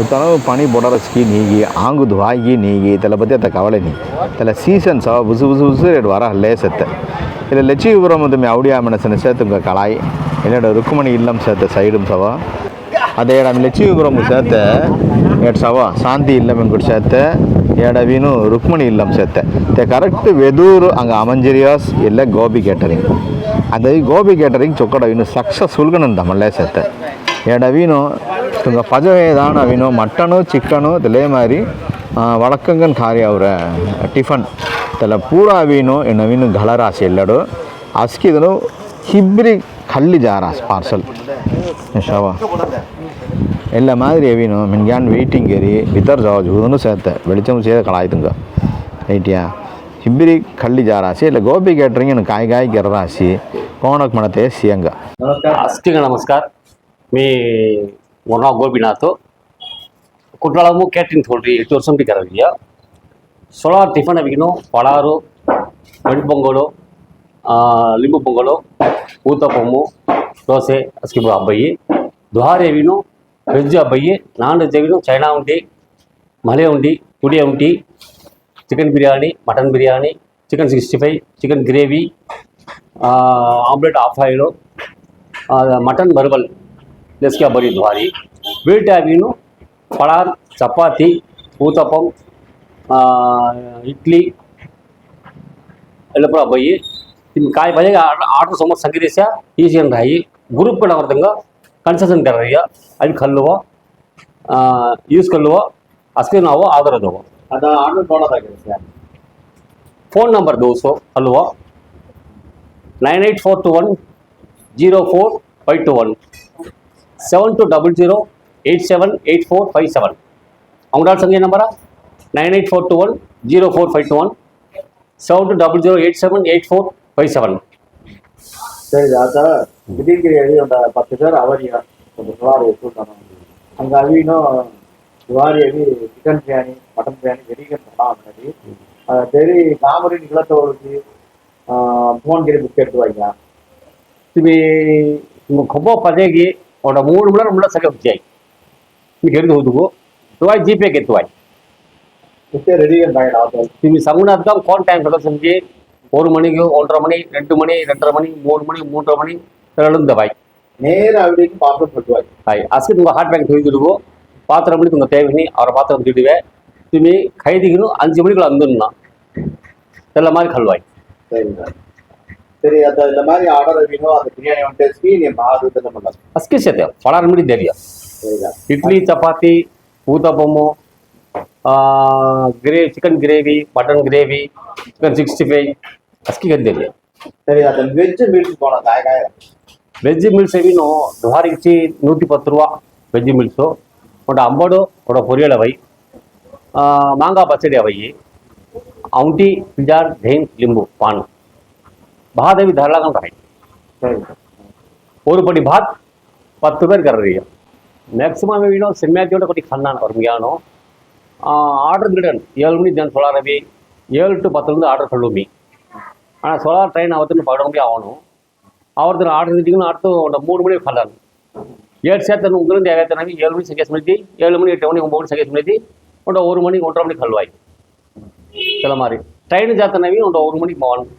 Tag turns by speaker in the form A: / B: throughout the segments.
A: ಸುತ್ತಲೂ ಪಣಿ ಬೊಡರಸ್ಕಿ ನೀಗಿ ಆಂಗುದು ವಾಯಿ ನೀಗಿ ತಲೆ ಬತ್ತೆ ಅತ್ತ ಕವಳೆ ನೀ ತಲೆ ಸೀಸನ್ ಸವ ಬುಸು புசு புசு ಎರಡು வர ಹಲ್ಲೇ ಸತ್ತೆ இல்லை லட்சியபுரம் வந்து அவுடியா மனசனை சேர்த்துங்க கலாய். என்னோட ருக்குமணி இல்லம் சேர்த்த சைடும் சவா. அதே இடம் லட்சியபுரம் சேர்த்த ஏட் சவா சாந்தி இல்லம் எங்கிட்ட சேர்த்த ஏடவீனும் ருக்மணி இல்லம் சேர்த்த. தே கரெக்டு வெதூர் அங்கே அமஞ்சரியாஸ் இல்லை கோபி கேட்டரிங். அந்த கோபி கேட்டரிங் சொக்கடவீனும் சக்ஸஸ்ஃபுல்கன்னு தமல்லே சேர்த்த. ஏடவீனும் ಮಳ್ಳೆ ಸೇತೆ ಎಡ ವೀನು ತುಂಗ ಪಜವೇದಾಣ ವೀನು ಮಟನು ಚಿಕನು ತಲೆ ಮಾರಿ ವಳಕ್ಕಂಗನ್ ಖಾರಿ ಅವರ ಟಿಫನ್ ತಲೆ ಪೂರ ವೀನು ಇನ್ನು ವೀನು ಗಳರಾಸಿ ಎಲ್ಲಡು ಅಸ್ಕಿದನು ಹಿಬ್ರಿ ಕಳ್ಳಿ ಜಾರಾಸ್ ಪಾರ್ಸಲ್ ಶವ ಎಲ್ಲ ಮಾದರಿ ಅವೀನು ಮಿನ್ಗ್ಯಾನ್ ವೆಯ್ಟಿಂಗ್ ಏರಿ ಬಿತ್ತರ್ ಜಾವ ಜೂದನು ಸೇರ್ತೆ ಬೆಳಿಚಮ್ ಸೇದ ಕಳಾಯ್ತುಂಗ ಐಟಿಯಾ ಹಿಬ್ಬಿರಿ ಕಳ್ಳಿ ಜಾರಾಸಿ ಇಲ್ಲ ಗೋಬಿ ಕೇಟ್ರಿಂಗ್ ಇನ್ನು ಕಾಯಿ ಕಾಯಿ ಗೆರ್ರಾಸಿ ಕೋಣಕ್ ಮಾಡತ್ತೆ ಸಿಯಂಗ
B: ಅಷ್ಟಿಗೆ ನಮಸ್ಕಾರ mon nom Gobinato. ಕುಟ್ಟಾಳಮು ಕ್ಯಾಟ್ರಿಂಗ್ ತೊಗೊಳ್ರಿ ಎಷ್ಟು ವರ್ಷ ಬೇಕಿರೋದಿದೆಯಾ ಸೋಲಾರ್ ಟಿಫನ್ ಅವಿಗಿನು ಪಳಾರು ಮಡಿ ಪೊಂಗಲು ಲಿಂಬು ಪೊಂಗಲು ಊತಪ್ಪಮ್ಮು దోశ అసలు అబ్బాయి దుహారేవిను వెజ్ అబ్బాయి నాన్ వెజ్ అవిను చైనా ఉండి మలే ఉండి కుడియా ఉండి chicken biryani mutton biryani chicken sixty five chicken gravy omelette of oil mutton బర్బల్ लसिक बरी भारी वीटा मीन फड़ा चपाती ऊतप इडली अलपुर बोई आर्डर सोम संगीन राई ग्रूप कंसेशन कर रही अभी कलवा यूज़ कलवा अस्क्रीन आवो आर्डर दवा
C: आर्डर
B: फ़ोन नंबर दो सो अलवा nine eight four two one zero four five two one. Seven two double zero eight seven eight four five seven அவங்களோட சங்கிய நம்பரா? Nine eight four two one zero four five two one seven two double zero eight
D: seven
B: eight four
D: five
B: seven
C: சரி sir திடீர் அழி அந்த பத்து பேர் அவரியா அந்த சுவாரி எடுத்துட்டாங்க அங்கே அழினும் சுவாரி அழி சிக்கன் பிரியாணி மட்டன் பிரியாணி வெடிகன் நல்லா முன்னாடி. டெய்லி காமரின் இளத்தவருக்கு ஃபோன் கிரி புக் எடுத்து வாங்க.
B: ಇವು ಕೊಬ್ಬೋ ಪದೆಗೆ और मूड बुला हमला सगळं जाई मी घेऊन होतो गो तुवाय जीपे घेतवाय
C: இப்போ ரெடியாக ஆகும்
B: நீங்கள் சங்குநாத்தான் ஃபோன் டைம் சொல்ல செஞ்சு ஒரு மணிக்கு ஒன்றரை மணி ரெண்டு மணி ரெண்டரை மணி மூணு மணி மூன்றரை மணி திரளுந்த வாய்
C: நேரம் அப்படின்னு பாத்திரம் பண்ணுவாய்
B: ஹாய் அசுக்கு உங்கள் ஹாட் பேங்க் தூக்கிடுவோம் பாத்திரம் மணிக்கு உங்கள் தேவைன்னு அவரை பாத்திரம் தூக்கிடுவேன் திரும்பி கைதிக்கணும் அஞ்சு மணிக்குள்ள வந்துடணும் எல்லா மாதிரி கல்வாய்
C: சரிங்க
B: idli chapati ऊतपम grey chicken gravy mutton gravy chicken sixty फैसले वज्ज मिल्स दुहार नूती पत् रूप वज्ज मिल्स अंबड़ पुरी वही मंगा पचड़ी वही औंटी पिजार धेन लिंबू पानी மகாதேவி தாராளம் கரெக்ட் ஒரு படி பாத் பத்து பேர் கர்றீங்க. மேக்ஸிமம் வீணும் சினிமாத்தியோட கொட்டி கண்ணான ஒரு மியானோ ஆர்டர் கிடன் ஏழு மணி தினம் சொல்லாரவி ஏழு டு பத்துலேருந்து ஆர்டர் சொல்லுமி. ஆனால் சொலார் ட்ரெயின் அவத்துக்கு படம் ஆகணும். அவர்த்து ஆர்டர் கிட்டிங்கன்னா அடுத்து ஒன்று மூணு மணி கல்லாரு ஏழு சேர்த்து உங்களுக்கு ஏகத்தனவி ஏழு மணி சங்கேஸ் மணிக்கு ஏழு மணி எட்டு மணி ஒம்பது மணி சங்கேஸ் மணிக்கு ஒன்று ஒரு மணி ஒன்றரை மணி கல்வாய். சில மாதிரி. ட்ரெயின் சேர்த்தனவி ஒன்று ஒரு மணிக்கு போகணும்.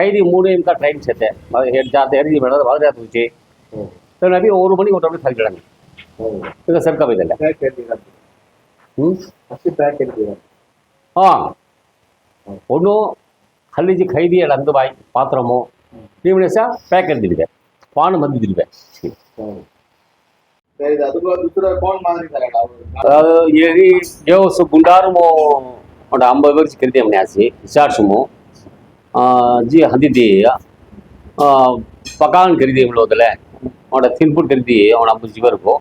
B: சைடு மூணு நிமிஷம் ட்ரெயின் சேர்த்தேன். ஜாத்த எரிஞ்சு வேணாது மதுரை போச்சு நம்பி ஒரு மணி ஒரு மணி சரிக்கிடாங்க இது சர்க்கா இதில் ஆ. ஒன்றும் கல்லிச்சு கைதியில் அந்த வாய் பாத்திரமோ. நீ நினைச்சா பேக் எடுத்துருக்கேன் பானம் வந்து திருப்பேன் ஏறி ஜோஸ் குண்டாருமோ ஐம்பது பேருக்கு கிருத்தியம் நியாசி விசாரிச்சுமோ. ಜಿ ಹಂದಿದ್ದಿ ಪಕಾನ್ ಕರಿದಿ ಉಳ್ಳೋದಲ್ಲ ಅವಡ ತಿನ್ಬಿಟ್ಟು ಕರಿದಿ ಅವನ ಹಬ್ಬ ಜೀವರ್ಗು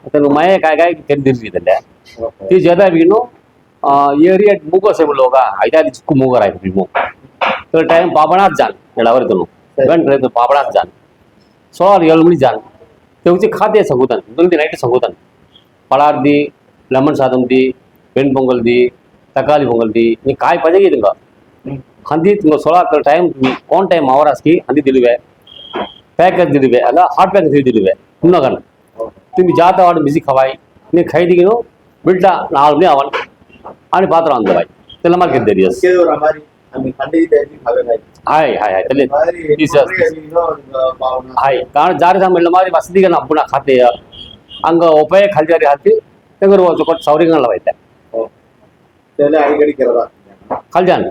B: ಅತನ ಮಯ ಕಾಯ್ಗಾಗಿ ಕರಿದಿರ್ದಿದ್ದಲ್ಲೇ
C: ತಿ
B: ಜದಾವಿನು ಏರಿಯ ಮೂಗೋಸೆ ಉಳ್ಳೋಗ ಐದಾರು ಚಿಕ್ಕು ಮೂಗರ್ ಆಯ್ತು ನೀವು ಟೈಮ್ ಬಾಬಣಾತ್ ಜಾನ್ ಹೇಳವರಿದನು ಗಂಟು ಬಾಬಣಾತ್ ಜಾನ್ ಸೋಲಾರ್ ಏಳು ಮಣಿ ಜಾನ್ ತೆಗೆದು ಖಾದ್ಯ ಸಂಗೋತಾನೆ ಮುಂದಿನ ನೈಟ್ ಸಂಗೋತಾನೆ ಪಳಾರ್ದಿ ಲೆಮನ್ ಸಾದಂ ದಿ ಬೆಣ್ ಪೊಂಗಲ್ ದಿ தக்காளி பொங்கல் டீ நீ காய் பதக்கிதுங்க ಹಂದಿ ತಿಂಗಳು ಸೋಲಾಕ ಟೈಮ್ ಓನ್ ಟೈಮ್ ಅವರ್ ಹಾಸ್ಕಿ ಹಂದಿ ತಿಳಿವೆ ಪ್ಯಾಕರ್ ತಿಳಿವೆ ಅಲ್ಲ ಹಾಟ್ ಪ್ಯಾಕರ್ ತಿಳಿದಿರುವೆ ತಿನ್ನೋಗಣ ತಿಂದು ಜಾತ ವಾಡು ಬಿಸಿ ಖವಾಯಿ ನೀವು ಖೈದಿಗಿನು ಬಿಡ್ಲ ನಾಳೆ ಅವನ್ అని పాత్ర అందవాయి తెల్లమాకి తెలియదు హాయ్ హాయ్ హాయ్ తెలియదు
C: హాయ్
B: కానీ జారి సమయంలో మరి వసతిగా అప్పుడు నాకు హత్య అంగ ఉపయోగ కలిసారి హత్య దగ్గర ఒకటి సౌకర్యంగా అయితే కలిసాను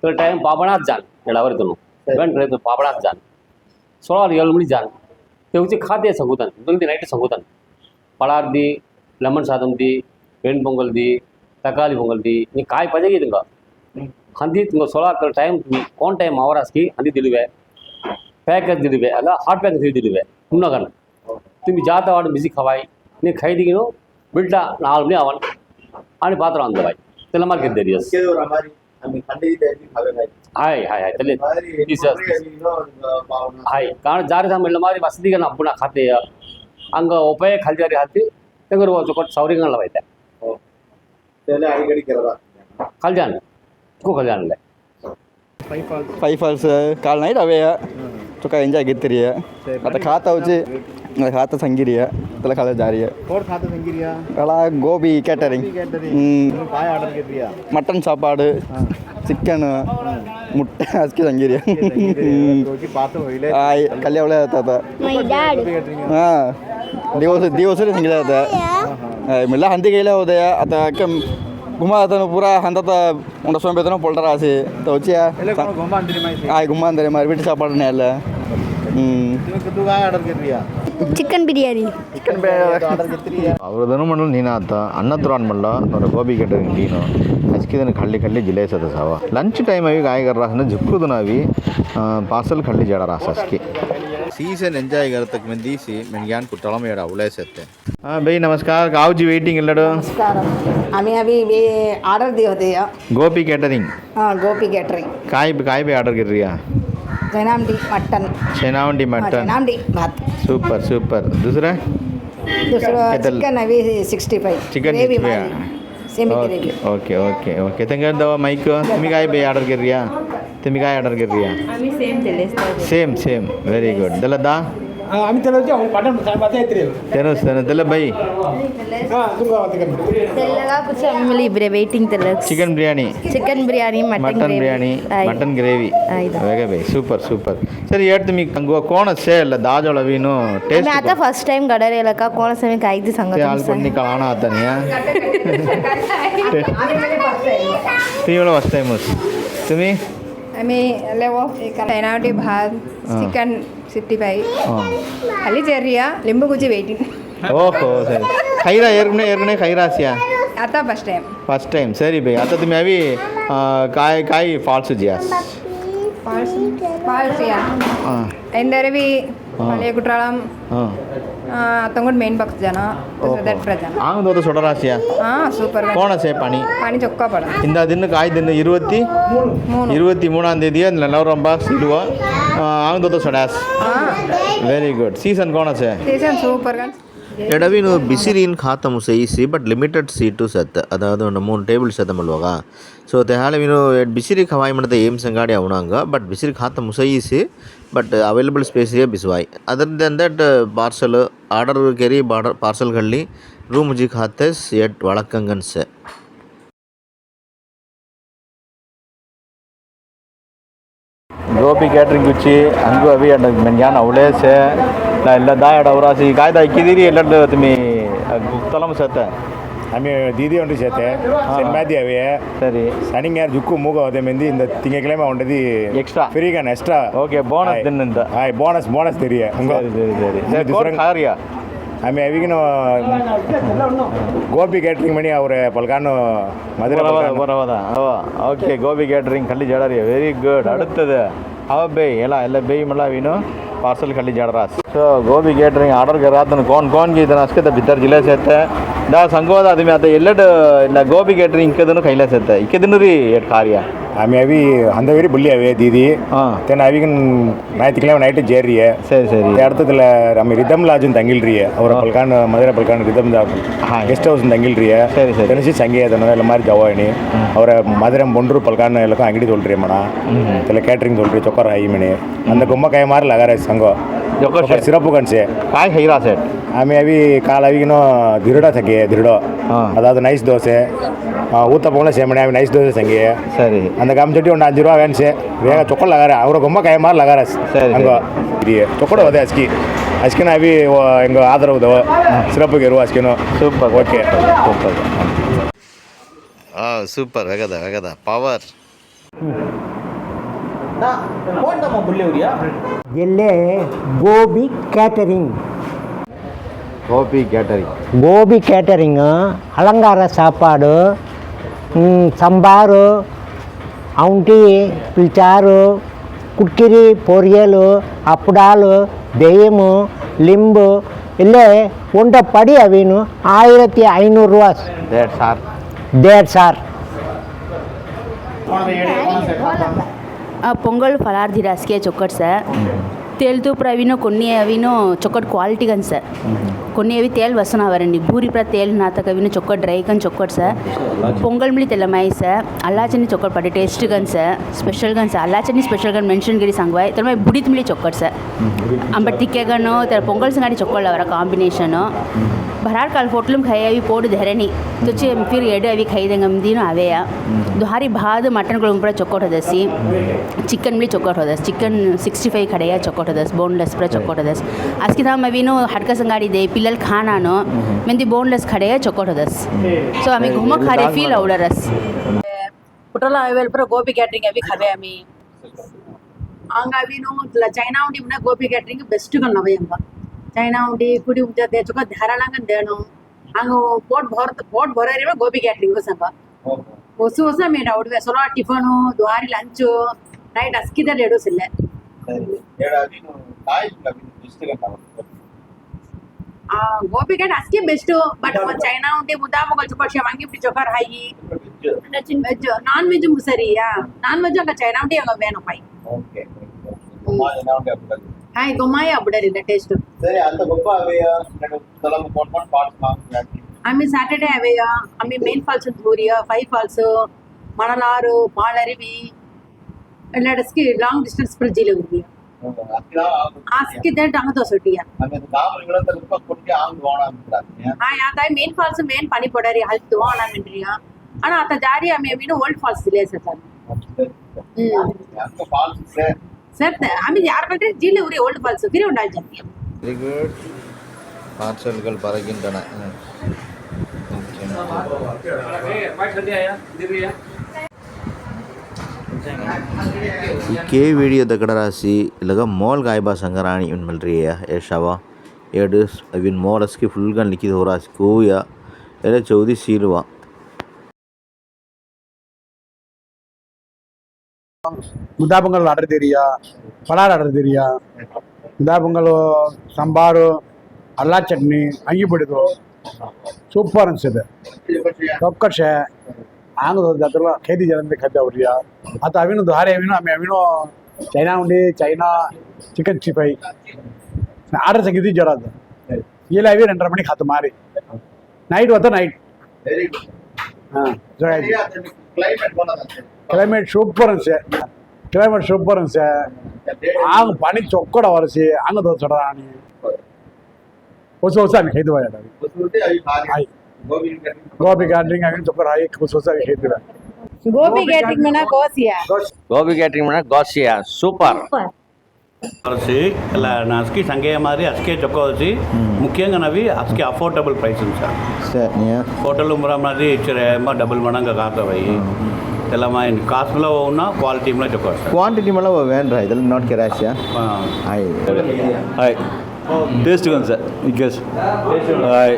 B: ಇವಾಗ ಟೈಮ್ ಬಾಬನಾಥ್ ಜಾನ್ ಎರಡು ಅವರ್ ಇದನ್ನು
C: ಇವೆಂಟ್
B: ರೈತ ಬಾಬನಾಥ್ ಜಾನ್ ಸೋಳಾರು ಏಳು ಮಣಿ ಜಾನ್ ತೆಗ್ದು ಖಾದ್ಯ ಸಂಗೂತಾನೆ ದುಂಗಿ ನೈಟ್ ಸಂಗೂತಾನೆ ಪಳಾರ್ದಿ லெமன் சாதம் தி வெண் பொங்கல் தி தக்காளி பொங்கல் தி நீ காய் பஜகிதுங்க ஹந்தி உங்கள் சோலாக்கிற டைம் கோன் டைம் மவராஸ்கி ஹந்தி திடுவே பேக்கர் திடுவே அல்ல ஹாட் பேக்கர் திரு திடுவே உன்னகன் திரும்பி ஜாத்தவாடு பிஸி கவாய். நீ கைதிக்கணும் விட்டா நாலு மணி அவன் அப்படின்னு பாத்திரம் அந்த வாய். தெல்லமார்க்கு
C: தெரியும்.
B: ಹಾಯ್ ಹಾಯ್ ಹಾಯ್ ತಲೆ
C: ಹಾಯ್
B: ಕಾರಣ ಜಾರಿಧಾಮ ಇಲ್ಲ ಮಾರಿ ಮಸೀದಿಗಳನ್ನ ಹಬ್ಬನ ಖಾತೆ ಹಂಗ ಉಪಾಯ ಖಲ್ಜಾರಿ ಹಾಕಿ ತೆಗರು ಕೊಟ್ಟು ಸೌರಿಗಳಲ್ಲ ಐತೆ ಕಲ್ಯಾಣ ಚಿಕ್ಕ ಕಲ್ಯಾಣ
E: ಫೈ ಫಾಲ್ಸ್ ಕಾಲ್ ನೈಟ್ ಅವೇ ಚುಕ್ಕ ಎಂಜಾಯ್ ಗಿತ್ತಿರಿಯ ಮತ್ತೆ ಖಾತಾ ಹಚ್ಚಿ ಅದು ಹಾತ ಸಂಗಿರಿಯ ತಲಕಾಲ ಜಾರಿಯ ஃபோர்த்
A: ஹாத்து
C: செஞ்சிரியா
E: கலா கோபி கேட்டரிங் ம்,
C: பாய் ஆர்டர் கேட்டியா
E: மட்டன் சாப்பாடு சிக்கனு முட்டை அஸ்கி சங்கிரியா ம். ஓகே
C: பார்த்து ஒயிலே
E: ஆ கல்யாவில் தாத்தா ಮೈ
A: ಡ್ಯಾಡ್ கேட்டிருங்க
E: ஆ ದಿವಸ ದಿವಸ ಸಂಗೀತ ಆತ ಮಿಲ್ಲ ಹಂದಿ ಕೈಲ ಹೋದೆಯ ಆತ ಅಕ್ಕ ಗುಮ್ಮ ಆತನು ಪೂರ ಹಂತತ ಉಂಡ ಸೋಂಬೆ ಆತನು ಪೊಲ್ಟರ ಆಸೆ ತ ವಚ್ಚಿಯ એટલે કોણ ગોમાં
A: અંતરી માં
E: છે ಆಯ್ ಗುಮ್ಮ ಅಂದರೆ ಮಾರಿ ಬಿಟ್ಟು ಸಾಪಾಡನೆ ಅಲ್ಲ ಹ್ಞೂ તમે
A: કીધું આ ઓર્ડર કરી રહ્યા
F: biryani.
E: ಚಿಕನ್ ऑर्डर घेतली
A: ಅವ್ರದನ್ನು ಮಾಡಲು ನೀನು ಆತ ಅನ್ನದ್ರಾನ್ ಮಾಡಲ ಅವ್ರ ಗೋಬಿ ಕೇಟರಿಂಗ್ ನೀನು ಹಚ್ಕಿದನ ಖಳ್ಳಿ ಖಳ್ಳಿ ಜಿಲೇಸದ ಸಾವ ಲಂಚ್ ಟೈಮ್ ಅವಿ ಗಾಯಗರ ಹನ್ನ ಜಿಕ್ಕುದು ನಾವಿ ಪಾರ್ಸಲ್ ಖಳ್ಳಿ ಜಡ ರಾಸ ಹಸ್ಕಿ सीजन एंजॉय करतक में दीसी मैं ज्ञान कुट्टाला में एडा उले सकते हाँ भाई नमस्कार गाव जी वेटिंग इल्लडो
G: नमस्कारम आम्ही अभी वे ऑर्डर दिए होते या
A: गोपी कैटरिंग
G: हाँ गोपी कैटरिंग
A: काय काय पे ऑर्डर कर रही है
G: जैनामडी मटन
A: शेनावंडी हाँ, मटन
G: जैनामडी भात
A: सूपर सूपर दूसरा
G: दूसरा इधर- चिकन अभी सिक्स्टी फाइव Chicken ग्रेवी 65. हमारी semi okay gravy
A: okay okay okay thank दवा माईक तुम्ही काय पे ऑर्डर कर रही तुम्ही काय ऑर्डर कर रही आम्ही
F: सेम दिले
A: सेम सेम व्हेरी गुड त्याला दा ಅಮಿತ್ ಅಲ್ಲೋಜಿ ಅವ್ನು ಪಟ್ಟಣ ಮತ್ತೆ ಐತ್ರಿ ತೆರಸ್ ತೆರದಲ್ಲ ಬೈ
F: ಹಾಂ ತುಂಬ తెల్లగా అమ్మలు ఇబ్బరే వెయిటింగ్ తెల్ల chicken
A: biryani
F: chicken biryani mutton mutton biryani biryani mutton
A: gravy
F: ಆಯ್ತು.
A: ಅವಾಗ ಬೈ ಸೂಪರ್ ಸೂಪರ್ ಸರಿ ಹೇಳ್ತೀನಿ ಈಗ ಹಂಗುವ ಕೋಣ ಸೇ ಇಲ್ಲ ದಾಜೋಳ ವೀನು ಟೇಸ್ಟ್ ಆತ
F: ಫಸ್ಟ್ ಟೈಮ್ ಗಡರ್ ಹೇಳಕ್ಕ ಕೋಣ ಸಮಯಕ್ಕೆ ಐದು ಹಾಲು ಸಂಗತಿ ಪಣ್ಣಿ
A: ಕಾಣ ಆತಾನೆಯ ತೀವಳ ವಸ್ತಾಯಿ ಮುಸ್ ತುಮಿ
H: आम्ही लेवो एक कानावटी भात
A: हा. चिकन
H: சிக்ஸ்டி ஃபைவ் அள்ளி சேர்றியா? லிம்பு குச்சி வெயிட்டிங்
A: ஓஹோ சரி. கைரா ஏற்கனவே ஏற்கனவே கைராசியா
H: அதான் ஃபஸ்ட் டைம்
A: ஃபஸ்ட் டைம் சரி பை. அத்தத்து மேவி காய் காய் ஃபால்ஸ் ஜியாஸ்
H: ஃபால்ஸ் ஃபால்ஸ் யா எந்த அருவி
A: பழைய
H: குற்றாலம். ತಂಗೊಂಡು ಮೇನ್ ಬಾಕ್ಸ್ ಜನ
A: ದಟ್
H: ಪ್ರಜನ
A: ಆಂಗ್ ದೋತ ಸೊಡರಾಸಿಯಾ
H: ಹಾಂ ಸೂಪರ್
A: ಕೋಣ ಸೇ ಪಾಣಿ
H: ಪಾನಿ ಚೊಕ್ಕ ಪಡ
A: இந்த தின்னு காய் தின்னு இருபத்தி இருபத்தி மூணாம் தேதி நலவரம் பாக்ஸ் ಇಡುವ ಆಂಗ್ದೋತ ಸೊಡಾಸ್
H: ಹಾಂ
A: ವೆರಿ ಗುಡ್ ಸೀಸನ್ ಕೋಣ ಸೇ
H: ಸೀಸನ್ ಸೂಪರ್ గా
I: ಎಡವಿನು ಬಿಸಿರಿನ ಖಾತಮು ಸೇಯಿಸಿ ಬಟ್ ಲಿಮಿಟೆಡ್ ಸೀಟು ಸತ್ ಅದಾದ ಒಂದು ಮೂರು ಟೇಬಲ್ ಸತ ಮಲ್ವಾಗ ಸೊ ತೆಹಾಳವಿನು ಬಿಸಿರಿ ಖವಾಯಿ ಮಾಡಿದ ಏಮ್ ಸಂಗಾಡಿ ಅವನಂಗ ಬಟ್ ಬಿಸಿರಿ ಖಾತ ಮುಸೈಯಿಸಿ but available ಸ್ಪೇಸಿಗೆ ಬಿಸುವಾಯಿ other then that parcel order ಕೆರಿ ಬಾರ್ಡರ್ ಪಾರ್ಸಲ್ಗಳಲ್ಲಿ ರೂಮ್ ಜಿ ಖಾತೆ ಎಟ್ ಒಳಕ್ಕಂಗನ್ಸೆ
A: ಗೋಪಿ ಕ್ಯಾಟ್ರಿಂಗ್ ಗುಚ್ಚಿ ಹಂಗೂ ಅವಿ ಅಡ್ಡ ಮೆನ್ಯಾನ್ ಅವಳೇಸೆ ನಾ ಎಲ್ಲ ದಾ ಎಡ ಅವರಾಸಿ ಕಾಯ್ದ ಇಕ್ಕಿದ್ದೀರಿ ಎಲ್ಲ ತುಮಿ ತಲಮ ಸತ್ತ
J: ನಮ್ಮ ದೀದಿ ಉಂಟು ಸೇತೆ
A: ಸನ್ಮಾದಿ
J: ಅವೇ
A: ಸರಿ
J: ಸನಿಂಗ ಜುಕ್ಕು ಮೂಗ ಹೋದೆ ಮಂದಿ ಇಂದ ತಿಂಗಳೇ ಉಂಟದಿ
A: ಎಕ್ಸ್ಟ್ರಾ
J: ಫ್ರೀಗನ್ ಎಕ್ಸ್ಟ್ರಾ
A: ಓಕೆ ಬೋನಸ್ ತಿನ್ನಂತ
J: ಹಾಯ್ ಬೋನಸ್ ಬೋನಸ್ ತೆರಿಯ ಸರಿ
A: ಸರಿ ಸರಿ ಕಾರ್ಯ
J: ಆಮೆ ಅವಿಗಿನ ಗೋಬಿ ಕ್ಯಾಟ್ರಿಂಗ್ ಮಣಿ ಅವ್ರೆ ಪಲ್ಗಾನು ಮಧುರ
A: ಬರವದ ಓಕೆ ಗೋಬಿ ಕ್ಯಾಟ್ರಿಂಗ್ ಕಲ್ಲಿ ಜಾಡರಿ ವೆರಿ ಗುಡ್ அடுத்தது ಅವ ಬೇಯ್ ಎಲ್ಲ ಎಲ್ಲ ಬೇಯ್ ಮಲ್ಲ ವೀನು ಪಾರ್ಸಲ್ ಕಲ್ಲಿ ಜಾಡರಾಸ್ ಸೊ ಗೋಬಿ ಕ್ಯಾಟ್ರಿಂಗ್ ಆರ್ಡರ್ ಗರಾತನ ಕೋನ್ ಕೋನ್ ಗೀತನ ಅಷ್ಟೇ ಬಿದ್ದರ್ ಜಿಲ್ಲೆ ಸೇತೆ ದಾ ಸಂಕೋದ ಆದ್ಮಿ ಆತ ಎಲ್ಲೆಡ್ ಇಲ್ಲ ಗೋಬಿ ಕೇಟ್ರಿ ಇಂಕದನು ಕೈಲಾಸ ಐತೆ ಇಕ್ಕದನು ರೀ ಎಟ್ ಕಾರ್ಯ
J: ಆಮಿ ಅವಿ ಹಂದವೇರಿ ಬುಲ್ಲಿ ಅವೇ ದೀದಿ ತೆನ್ ಅವಿಗನ್ ನಾಯ್ತಿಕ್ಲ ನೈಟ್ ಜೇರಿಯ
A: சரி சரி
J: இடத்துல நம்ம ரிதம் லாஜன் தங்கில்றிய அவரை பல்கான் மதுரை பல்கான் ரிதம்
A: கெஸ்ட்
J: ஹவுஸ் தங்கில்றிய
A: சரி சரி தெரிஞ்சு
J: சங்கேதன இல்லை மாதிரி ஜவாயினி அவரை மதுரை பொன்று பல்கான் எல்லாக்கும் அங்கிடி சொல்றியம்மனா இதில் கேட்ரிங் சொல்றிய சொக்கர் ஐமணி அந்த கும்பக்காய மாதிரி லகாராஜ் சங்கம்
A: ચોક્કસ
J: સિરપ છે
A: કાંઈ ખૈરા છે
J: અમે આવી કાલ આવીનો ધીરડો થકીએ ધીરડો அதாவது நைஸ் தோசை ஊத்தப்பம்லாம் செய்ய நைஸ் தோசை செங்கிய
A: சரி
J: அந்த கம்சட்டி ஒன்று அஞ்சு ரூபா வேணுச்சு வேக சொக்கல் லகார அவரை ரொம்ப கயமாக லகார
A: சரி அங்கே
J: இது சொக்கட வந்து அஸ்கி அஸ்கினா அவி எங்கள் ஆதரவு தவ சிறப்புக்கு இருவா அஸ்கினும்
A: சூப்பர் ஓகே சூப்பர் ஆ சூப்பர் வெகதா வெகதா பவர்
K: ಎಲ್ಲೇ Gobi catering
A: Gopi catering
K: Gopi catering அலங்கார சாப்பாடு ம், సంబారు అవుంటి పిలిచారు కుక్కిరి పొరియలు అప్పుడాలు దెయ్యము లింబు ఇల్లే ఉంట పడి అవిను ஆயிரத்தி ஐநூறுரூவா
A: ದೇಟ್ ಸಾರ್
K: டேட் சார்
L: పొంగల్ ఫలార్ ది రస్కే చొక్కట్ సార్ తేలుతూ ఇప్పుడు అవినో కొన్ని అవినో చొక్కటి క్వాలిటీ కానీ సార్ కొన్ని అవి తేలు వస్తున్నావారండి బూరి ప్ర తేలు నాతక అవిన చొక్క డ్రై కానీ చొక్కటి సార్ పొంగల్ మిళి తెల్లమాయి సార్ అల్లాచని చొక్కటి పడి టేస్ట్ కానీ సార్ స్పెషల్ కానీ సార్ అల్లాచని స్పెషల్ కానీ మెన్షన్ గిరి సంగవాయ్ తర్వాత బుడిత్ మిళి చొక్కటి సార్ అంబట్ తిక్కేగాను పొంగల్ సంగటి చొక్కళ్ళు అవర కాంబినేషను भरार काल फोटलम खाई अभी पोट धरणी
A: तो चे
L: फिर एड अभी खाई देंगे दिन आवे या दुहारी भाद मटन कुलम पर चौकट हो दसी चिकन भी चौकट हो दस
A: चिकन
L: सिक्सटी फाइव खड़े या चौकट కొట్టదస్ బోన్లెస్ కూడా చొక్కొట్టదస్ అస్కిదామ విను హడ్క సంగాడిదే పిల్లలు ఖానాను మెంది బోన్లెస్ ఖడే చొక్కొట్టదస్ సో ఆమె
A: ఘుమ ఖారే ఫీల్
L: అవుడరస్
M: పుట్రల వెలుపుర గోపి క్యాటరింగ్ అవి ఖవే ఆమె ಹಂಗ ಅವಿನು ಚೈನಾ ಉಂಡಿ ಮುನ್ನ ಗೋಪಿ ಕ್ಯಾಟ್ರಿಂಗ್ ಬೆಸ್ಟ್ ಗಣ್ಣವ ಎಂಬ ಚೈನಾ ಉಂಡಿ ಕುಡಿ ಉಂಟ ದೇಚಕ ಧಾರಾಳಂಗ ದೇಣು ಹಂಗ ಕೋಟ್ ಭೋರ್ತ ಕೋಟ್ ಭೋರೇರಿವ ಗೋಪಿ ಕ್ಯಾಟ್ರಿಂಗ್ ಸಂಬ ಹೊಸ ಹೊಸ ಮೇಡ ಹುಡುಗ ಸೊಲೋ ಟಿಫನು ದ್ವಾರಿ ಲಂಚು ನೈಟ್ ಅಸ್ಕಿದ ಲೇಡೂಸ್ ಇಲ್ಲ
C: ఏడాది
M: గోపిక అస్కే బెస్ట్ బట్ చైనా ఉంటే ముదాము కొంచెం పక్షం అంగి ఇప్పుడు చొక్కర్ హాయి వెజ్. నాన్ వెజ్ సరి నాన్ వెజ్ అంక చైనా ఉంటే ఒక వేణం పై. హాయ్ గొమ్మాయి అప్పుడరి టేస్ట్
C: అంత గొప్ప
M: ఆమె సాటర్డే అవేయా ఆమె మెయిన్ ఫాల్స్ దూరియా ఫైవ్ ఫాల్స్ మణలారు మాలరివి ലഡസ്കി ಲಾಂಗ್ ಡಿಸ್ಟೆನ್ಸ್ ಬ್ರಿಡ್ಜಿൽ ಹೋಗಿ ಹಾಸಿಕಿದ್ದೆ ಡಂಗ ದೋಸೊಟ್ಟಿಯ ಹಾ ಯಾತಾಯ ಮೇನ್ ಫಾಲ್ಸ್ ಮೇನ್ ಪನಿ ಪಡರಿ ಹಲ್ತು ಆಣ ಮಿಂಡ್ರಿಯ ಆಣ ಆತ ಜಾರಿ ಆಮೆ ಮೀನು ಓಲ್ಡ್ ಫಾಲ್ಸ್ ಇಲ್ಲೇ ಸತಾನ ಸರ್ ಆಮೆ ಯಾರ್ ಬಂದ್ರೆ ಜಿಲ್ಲೆ ಉರಿ ಓಲ್ಡ್ ಫಾಲ್ಸ್ ಗಿರಿ ಉಂಡಾಲ್ ಜಾತಿ
A: ವೆರಿ ಗುಡ್ ಪಾರ್ಸಲ್ಗಳು ಬರಗಿಂದಣ
I: ಕೇವಿಡಿಯದ ಗಡರಾಶಿ ಇಲ್ಲಗ ಮೋಲ್ ಗಾಯ್ಬಾ ಸಂಗರಾಣಿ ಇವನ್ ಮಲ್ರಿಯ ಏಷವ ಎರಡು ಇವನ್ ಮೋಲಸ್ಕಿ ಫುಲ್ಗನ್ ಲಿಕ್ಕಿದ ಹೊರಾಸಿ ಕೂಯ ಎಲ್ಲ ಚೌದಿ ಸೀಲುವ
H: ಮುದ್ದಾಪೊಂಗಲ್ ಆರ್ಡರ್ ತೆರಿಯಾ பலாடு ஆர்டர் தெரியா இதா பொங்கல் சம்பார் அல்லா ಚಟ್ನಿ ಅಂಗಿ ಬಿಡಿದು ಸೂಪರ್ ಅನಿಸಿದೆ ತೊಕ್ಕಸೆ ಆಂಗ್ಲದವ್ರ ಜಾತ್ರೆಲ್ಲ ಖೈದಿ ಜನಂತೆ ಖಾದ್ಯ ಅವ್ರಿಯ ಮತ್ತು ಅವೇನು ಹಾರಿ ಅವೇನು ಆಮೇಲೆ ಅವೇನು ಚೈನಾ ಉಂಡಿ ಚೈನಾ ಚಿಕನ್ ಚಿಫೈ ಆರ್ಡರ್ ತೆಗಿದ್ವಿ ಜ್ವರ ಅದು ಇಲ್ಲ ಅವೇ ರೆಂಡ್ರ ಮನೆಗೆ ಹತ್ತು ಮಾರಿ ನೈಟ್ ಹೊತ್ತ ನೈಟ್
C: ಹಾಂ
H: ಜ್ವರ ಕ್ಲೈಮೇಟ್ ಸೂಪರ್ ಅನ್ಸೆ ಕ್ಲೈಮೇಟ್ ಸೂಪರ್ ಅನ್ಸೆ
C: ಆಗ
H: ಪಣಿ ಚೊಕ್ಕಡ ವರಸಿ ಹಂಗ ದೋಸಡ ಹೊಸ ಹೊಸ ಖೈದು ಹೋಯ್ತು
C: ಗೋಬಿ
H: ಕ್ಯಾಟ್ರಿಂಗ್ ಆಗಿ ಚೊಕ್ಕಡ ಆಗಿ ಹೊಸ ಹೊಸ ಆಗಿ ಖೈದಿವೆ
M: ಗೋಬಿ ಕ್ಯಾಟ್ರಿಂಗ್ ಮನ ಕೋಸಿಯಾ
N: ಗೋಬಿ ಕ್ಯಾಟ್ರಿಂಗ್ ಮಾಡಕ್ಕೆ ಗಾಸಿಯಾ ಸೂಪರ್ వచ్చి
A: ఇలా నా అస్కి సంగయ్య మాది అస్కే చొక్క
O: వచ్చి
A: ముఖ్యంగా నవి
O: అస్కి అఫోర్డబుల్ ప్రైస్ సార్
A: ಸರಿ హోటల్ మురా మాది
O: ఇచ్చే డబుల్ మడంగా కాకవయ్యి ఇలా మా కాస్ట్లో ఉన్న క్వాలిటీలో చొక్క సార్
A: ಕ್ವಾಂಟಿಟಿ ಮಲ್ಲ ವ್ಯಾನ್ ರಾ ಇದೆಲ್ಲ not ಕೆರಾಸ್ಯ I
P: hi taste sir ಬಿಗ್ಗೆಸ್ hi